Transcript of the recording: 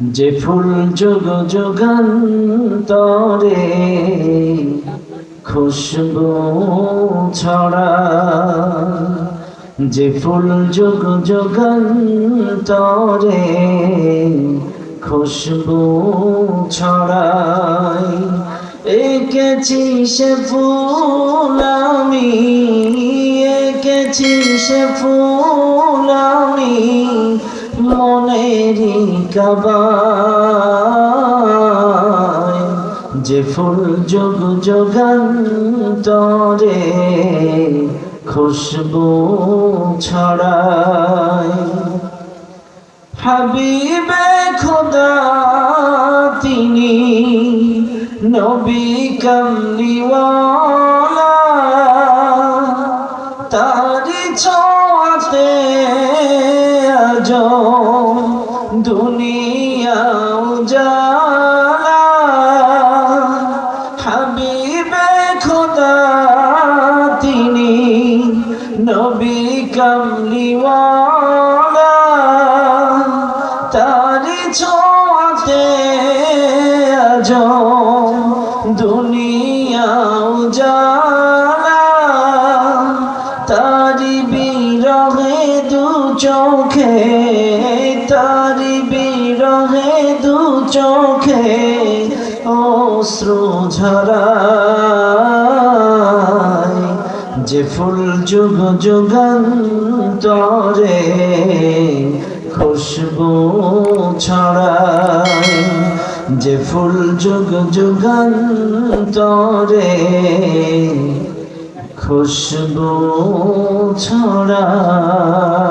যে ফুল যোগ যোগান্তরে খুশবু ছড়া, যে ফুল যোগ যোগান্তরে খুশবু ছড়ায় এঁকেছি সে ফুল আমি, এঁকেছি সে ফুল কাবায় যে ফুল যোগ যোগান্তরে খুশবু ছড়ায় হাবিবে খোদা, তিনি নবী কমলিওয়ালা। তারি ছোঁয়াতে আজ দুনিয়া উজালা, হাবিবে খোদা তিনি নবী কমলিওয়ালা তারি ছোঁয়াতে আজ দুনিয়া উজালা তারি বিরহে দু চোখে দু চোখে অশ্রু ঝরায়, যে ফুল যুগ যুগান্তরে খুশবু ছড়ায়, যে ফুল যুগ যুগান্তরে খুশবু ছড়ায়।